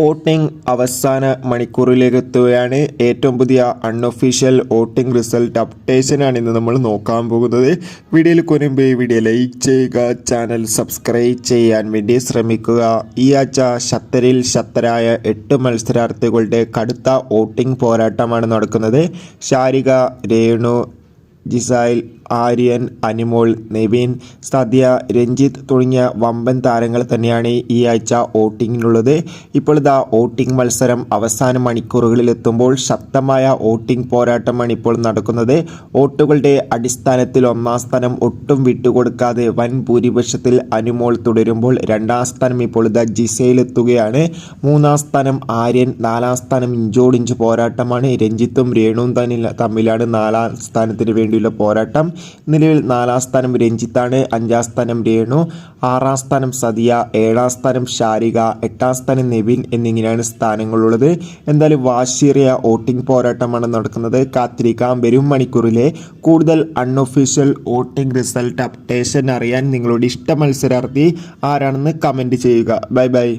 Voting അവസാന മണിക്കൂറിലേക്ക് എത്തുകയാണ് ഏറ്റവും പുതിയ അൺഒഫീഷ്യൽ വോട്ടിംഗ് റിസൾട്ട് അപ്ഡേഷനാണ് ഇന്ന് നമ്മൾ നോക്കാൻ പോകുന്നത്. വീഡിയോയിൽ കുരുമ്പ് വീഡിയോ ലൈക്ക് ചെയ്യുക ചാനൽ സബ്സ്ക്രൈബ് ചെയ്യാൻ വേണ്ടി ശ്രമിക്കുക. ഈ ആഴ്ച ശത്തരിൽ ശത്തരായ എട്ട് മത്സരാർത്ഥികളുടെ കടുത്ത വോട്ടിംഗ് പോരാട്ടമാണ് നടക്കുന്നത്. ശാരിക രേണു ജിസൈൽ ആര്യൻ അനിമോൾ നിവിൻ സദ്യ രഞ്ജിത്ത് തുടങ്ങിയ വമ്പൻ താരങ്ങൾ തന്നെയാണ് ഈ ആഴ്ച വോട്ടിങ്ങിനുള്ളത്. ഇപ്പോൾ ഇതാ വോട്ടിംഗ് മത്സരം അവസാന മണിക്കൂറുകളിലെത്തുമ്പോൾ ശക്തമായ വോട്ടിംഗ് പോരാട്ടമാണ് ഇപ്പോൾ നടക്കുന്നത്. വോട്ടുകളുടെ അടിസ്ഥാനത്തിൽ ഒന്നാം സ്ഥാനം ഒട്ടും വിട്ടുകൊടുക്കാതെ വൻ ഭൂരിപക്ഷത്തിൽ അനുമോൾ തുടരുമ്പോൾ രണ്ടാം സ്ഥാനം ഇപ്പോൾ ഇതാ ജിസയിലെത്തുകയാണ് മൂന്നാം സ്ഥാനം ആര്യൻ നാലാം സ്ഥാനം ഇഞ്ചോടിഞ്ച് പോരാട്ടമാണ്. രഞ്ജിത്തും രേണുവും തന്നെ തമ്മിലാണ് നാലാം സ്ഥാനത്തിന് വേണ്ടിയുള്ള പോരാട്ടം. നിലവിൽ നാലാം സ്ഥാനം രഞ്ജിത്താണ് അഞ്ചാം സ്ഥാനം രേണു ആറാം സ്ഥാനം സതിയ ഏഴാം സ്ഥാനം ശാരിക എട്ടാം സ്ഥാനം നിവിൻ എന്നിങ്ങനെയാണ് സ്ഥാനങ്ങളുള്ളത്. എന്തായാലും വാശിയേറിയ വോട്ടിംഗ് പോരാട്ടമാണ് നടക്കുന്നത്. കാത്തിരിക്കാം. വരും മണിക്കൂറിലെ കൂടുതൽ അൺഒഫീഷ്യൽ വോട്ടിംഗ് റിസൾട്ട് അപ്ഡേഷൻ അറിയാൻ നിങ്ങളുടെ ഇഷ്ട മത്സരാർത്ഥി ആരാണെന്ന് കമന്റ് ചെയ്യുക. Bye bye.